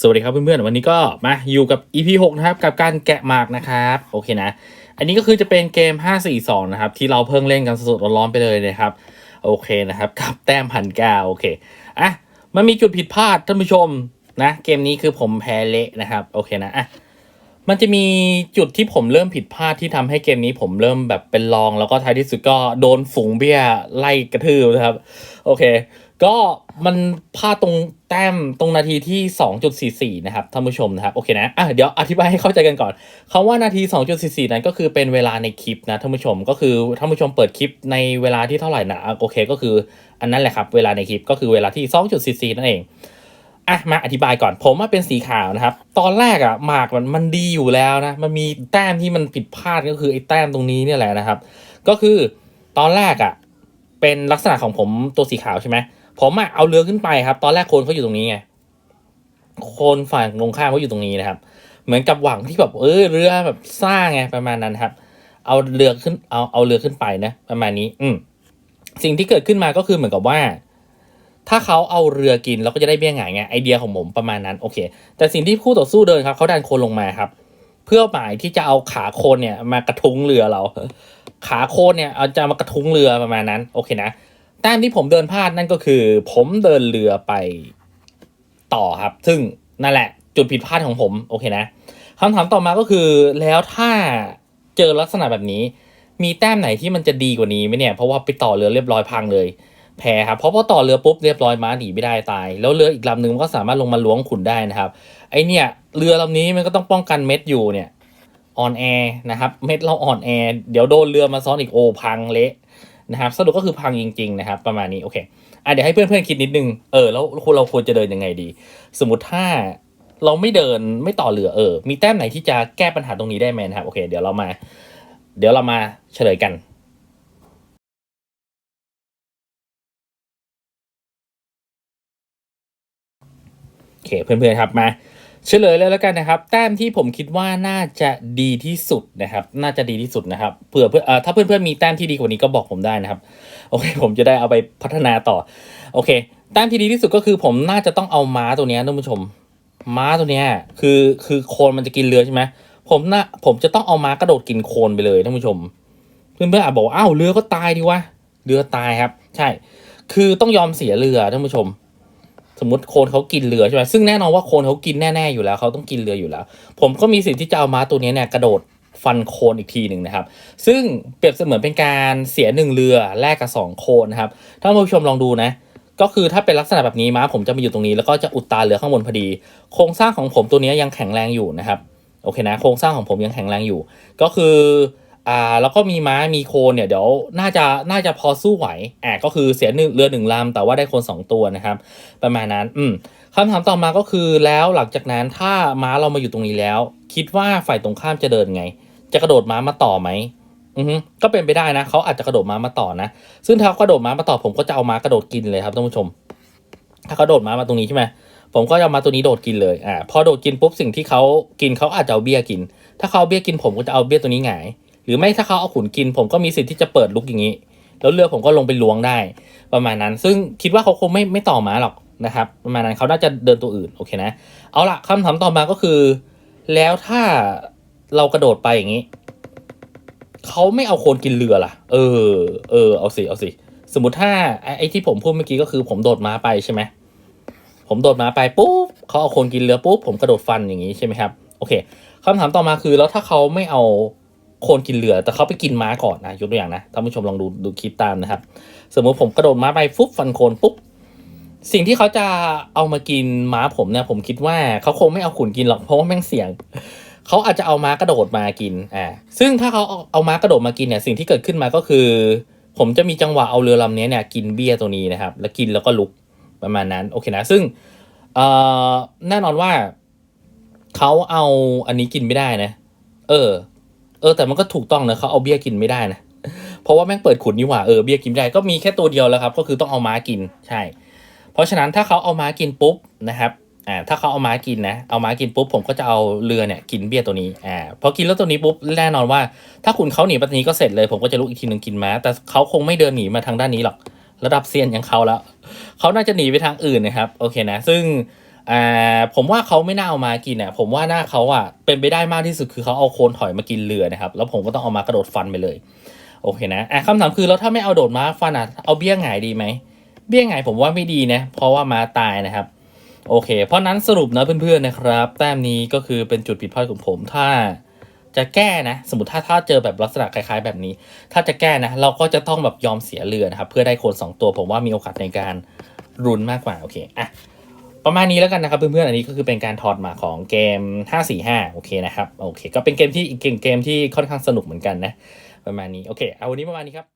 สวัสดีครับเพื่อนๆ วันนี้ก็มาอยู่กับ EP 6 นะครับ กับการแกะหมากนะครับ โอเคนะ อันนี้ก็คือจะเป็นเกม 542 นะครับ ที่เราเพิ่งเล่นกันสดๆร้อนๆไปเลยนะครับ โอเคนะครับ กับแต้มพันเก้าโอเค อะ มันมีจุดผิดพลาดท่านผู้ชมนะ เกมนี้คือผมแพ้เละนะครับ โอเคนะ อะ มันจะมีจุดที่ผมเริ่มผิดพลาดที่ทำให้เกมนี้ผมเริ่มแบบเป็นรองแล้วก็ท้ายที่สุดก็โดนฝูงเบี้ยไล่กระทืบนะครับ โอเค ก็มันพลาดตรงแต้มตรงนาทีที่ 2.44 นะครับท่านผู้ชมนะครับโอเคนะอะเดี๋ยวอธิบายให้เข้าใจกันก่อนคำว่านาที 2.44 นั้นก็คือเป็นเวลาในคลิปนะท่านผู้ชมก็คือท่านผู้ชมเปิดคลิปในเวลาที่เท่าไหร่นะโอเคก็คืออันนั้นแหละครับเวลาในคลิปก็คือเวลาที่ 2.44 นั่นเองอะมาอธิบายก่อนผมว่าเป็นสีขาวนะครับ ตอนแรกอะหมากมันมันดีอยู่แล้วนะมันมีแต้มที่มันผิดพลาดก็คือไอ้แต้มตรงนี้เนี่ยแหละนะครับ ก็คือตอนแรกอะเป็นลักษณะของผมตัวสีขาวใช่ไหม ผมอะเอาเรือขึ้นไปครับ ตอนแรกโคนเขาอยู่ตรงนี้ไงโคนฝั่งตรงข้ามเขาอยู่ตรงนี้นะครับ เหมือนกับหวังที่แบบเออเรือแบบสร้างไงประมาณนั้นครับ เอาเรือขึ้นเอาเอาเรือขึ้นไปนะประมาณนี้ อืมสิ่งที่เกิดขึ้นมาก็คือเหมือนกับว่า ถ้าเขาเอาเรือกินเราก็จะได้เบี้ยหงายไงไอเดียของผมประมาณนั้นโอเค แต่สิ่งที่คู่ต่อสู้เดินครับเขาดันโคนลงมาครับ เพื่อหมายที่จะเอาขาโคนเนี่ย มากระทุ้งเรือเรา ขาโคนเนี่ยเอาจะมากระทุ้งเรือประมาณนั้น โอเคนะ ต้มที่ผมเดินพลาดนั่นก็คือ ผมเดินเรือไปต่อครับ ซึ่งนั่นแหละ จุดผิดพลาดของผมโอเคนะคำถามต่อมาก็คือแล้วถ้าเจอลักษณะแบบนี้ มีแต้มไหนที่มันจะดีกว่านี้ไหมเนี่ย เพราะว่าไปต่อเรือเรียบร้อยพังเลย แพ้ครับเพราะพอต่อเรือปุ๊บเรียบร้อยม้าหนีไม่ได้ตาย แล้วเรืออีกลำหนึ่งมันก็สามารถลงมาล้วงขุนได้นะครับ ไอเนี่ยเรือลำนี้มันก็ต้องป้องกันเม็ดอยู่เนี่ยออนแอร์นะครับ เม็ดเราอ่อนแอร์เดี๋ยวโดนเรือมาซ้อนอีกโอพังเละ นะครับสรุปก็คือพังจริงๆนะครับ ประมาณนี้โอเคอะเดี๋ยวให้เพื่อนๆคิดนิดนึงเออแล้วเราควรจะเดินยังไงดี สมมติถ้าเราไม่เดินไม่ต่อเรือเออ มีแต้มไหนที่จะแก้ปัญหาตรงนี้ได้ไหมนะครับโอเค เดี๋ยวเรามา เดี๋ยวเรามาเฉลยกันโอเคเพื่อนๆครับมา เฉลยเลยแล้วกันนะครับ แต้มที่ผมคิดว่าน่าจะดีที่สุดนะครับ น่าจะดีที่สุดนะครับเผื่อเพื่อเอ่อถ้าเพื่อนๆมีแต้มที่ดีกว่านี้ก็บอกผมได้นะครับ โอเค ผมจะได้เอาไปพัฒนาต่อ โอเค แต้มที่ดีที่สุดก็คือผมน่าจะต้องเอาม้าตัวนี้ท่านผู้ชม ม้าตัวนี้คือคือโคนมันจะกินเรือใช่ไหมผมน่าผมจะต้องเอาม้ากระโดดกินโคนไปเลยท่านผู้ชม เพื่อนๆอาจบอกอ้าวเรือก็ตายดีวะเรือตายครับ ใช่ คือต้องยอมเสียเรือท่านผู้ชม สมมติโคนเขากินเรือใช่ไหมซึ่งแน่นอนว่าโคนเขากินแน่ๆอยู่แล้วเขาต้องกินเรืออยู่แล้ว ผมก็มีสิทธิ์ที่จะเอาม้าตัวนี้เนี่ยกระโดดฟันโคนอีกทีหนึ่งนะครับ ซึ่งเปรียบเสมือนเป็นการเสียหนึ่งเรือแลกกับสองโคนนะครับถ้าผู้ชมลองดูนะก็คือถ้าเป็นลักษณะแบบนี้ม้าผมจะมาอยู่ตรงนี้แล้วก็จะอุดตาเรือข้างบนพอดี โครงสร้างของผมตัวนี้ยังแข็งแรงอยู่นะครับโอเคนะโครงสร้างของผมยังแข็งแรงอยู่ ก็คือ อ่าแล้วก็มีม้ามีโคนเนี่ยเดี๋ยวน่าจะน่าจะพอสู้ไหวอ่าก็คือเสียหนึ่งเรือหนึ่งลำแต่ว่าได้โคนสองตัวนะครับ ประมาณนั้นอืมคำถามต่อมาก็คือแล้วหลังจากนั้นถ้าม้าเรามาอยู่ตรงนี้แล้ว คิดว่าฝ่ายตรงข้ามจะเดินไง จะกระโดดม้ามาต่อไหมอือก็เป็นไปได้นะเขาอาจจะกระโดดม้ามาต่อนะ ซึ่งถ้าเขากระโดดม้ามาต่อผมก็จะเอาม้ากระโดดกินเลยครับท่านผู้ชม ถ้าเขาโดดม้ามาตรงนี้ใช่ไหมผมก็จะมาตัวนี้โดดกินเลยอ่าพอโดดกินปุ๊บสิ่งที่เขากินเขาอาจจะเอาเบี้ยกิน ถ้าเขาเอาเบี้ยกินผมก็จะเอาเบี้ยตัวนี้หงาย หรือไม่ถ้าเขาเอาขุนกิน ผมก็มีสิทธิ์ที่จะเปิดลุกอย่างนี้ แล้วเรือผมก็ลงไปล้วงได้ ประมาณนั้น ซึ่งคิดว่าเขาคงไม่ไม่ต่อมาหรอกนะครับประมาณนั้นเขาน่าจะเดินตัวอื่นโอเคนะ เอาละคำถามต่อมาก็คือ แล้วถ้าเรากระโดดไปอย่างนี้เขาไม่เอาโคนกินเรือล่ะ เออ เออ เอาสิ เอาสิ สมมติถ้าไอ้ที่ผมพูดเมื่อกี้ก็คือผมโดดม้าไปใช่ไหม ผมโดดม้าไปปุ๊บเขาเอาโคนกินเรือปุ๊บผมกระโดดฟันอย่างนี้ใช่ไหมครับ โอเคคำถามต่อมาคือแล้วถ้าเขาไม่เอา โคนกินเรือ แต่เขาไปกินม้าก่อนนะยกตัวอย่างนะท่านผู้ชมลองดูดูคลิปตามนะครับ สมมติผมกระโดดม้าไปฟุบฟันโคนปุ๊บสิ่งที่เขาจะเอามากินม้าผมเนี่ยผมคิดว่าเขาคงไม่เอาขุนกินหรอกเพราะว่าแม่งเสี่ยงเขาอาจจะเอาม้ากระโดดมากินอ่าซึ่งถ้าเขาเอาเอาม้ากระโดดมากินเนี่ยสิ่งที่เกิดขึ้นมาก็คือ ผมจะมีจังหวะเอาเรือลำนี้เนี่ยกินเบี้ยตัวนี้นะครับ แล้วกินแล้วก็ลุกประมาณนั้นโอเคนะซึ่งเอ่อแน่นอนว่าเขาเอาอันนี้กินไม่ได้นะ เออ เออแต่มันก็ถูกต้องนะเขาเอาเบี้ยกินไม่ได้นะเพราะว่าแม่งเปิดขุนนี่หว่าเออเบี้ยกินได้ก็มีแค่ตัวเดียวแล้วครับ ก็คือต้องเอาม้ากินใช่ เพราะฉะนั้นถ้าเขาเอาม้ากินปุ๊บนะครับอ่าถ้าเขาเอาม้ากินนะเอาม้ากินปุ๊บผมก็จะเอาเรือเนี่ยกินเบี้ยตัวนี้อ่าพอกินแล้วตัวนี้ปุ๊บแน่นอนว่า ถ้าคุณเขาหนีไปตรงนี้ก็เสร็จเลย ผมก็จะลุกอีกทีหนึ่งกินม้า แต่เขาคงไม่เดินหนีมาทางด้านนี้หรอก ระดับเซียนอย่างเขาแล้วเขาน่าจะหนีไปทางอื่นนะครับโอเคนะ ซึ่ง อ่าผมว่าเขาไม่น่าเอามากินอะผมว่าหน้าเขาอะเป็นไปได้มากที่สุดคือเขาเอาโคนถอยมากินเรือนะครับ แล้วผมก็ต้องเอามากระโดดฟันไปเลย โอเคนะอะคำถามคือแล้วถ้าไม่เอาโดดม้าฟันอะเอาเบี้ยหงายดีไหมเบี้ยหงายผมว่าไม่ดีนะเพราะว่าม้าตายนะครับโอเค เพราะนั้นสรุปนะเพื่อนๆนะครับ แต้มนี้ก็คือเป็นจุดผิดพลาดของผมถ้าจะแก้นะ สมมติถ้าถ้าเจอแบบลักษณะคล้าย ๆ แบบนี้ ถ้าจะแก้นะ เราก็จะต้องแบบยอมเสียเรือนะครับ เพื่อได้โคนสองตัวผมว่ามีโอกาสในการรุนมากกว่า โอเค อะ ประมาณนี้แล้วกันนะครับเพื่อนๆ อันนี้ก็คือเป็นการถอดมาของเกม 545 โอเคนะครับ โอเค ก็เป็นเกมที่อีกเกมเกมที่ค่อนข้างสนุกเหมือนกันนะ ประมาณนี้ โอเค เอาวันนี้ประมาณนี้ครับ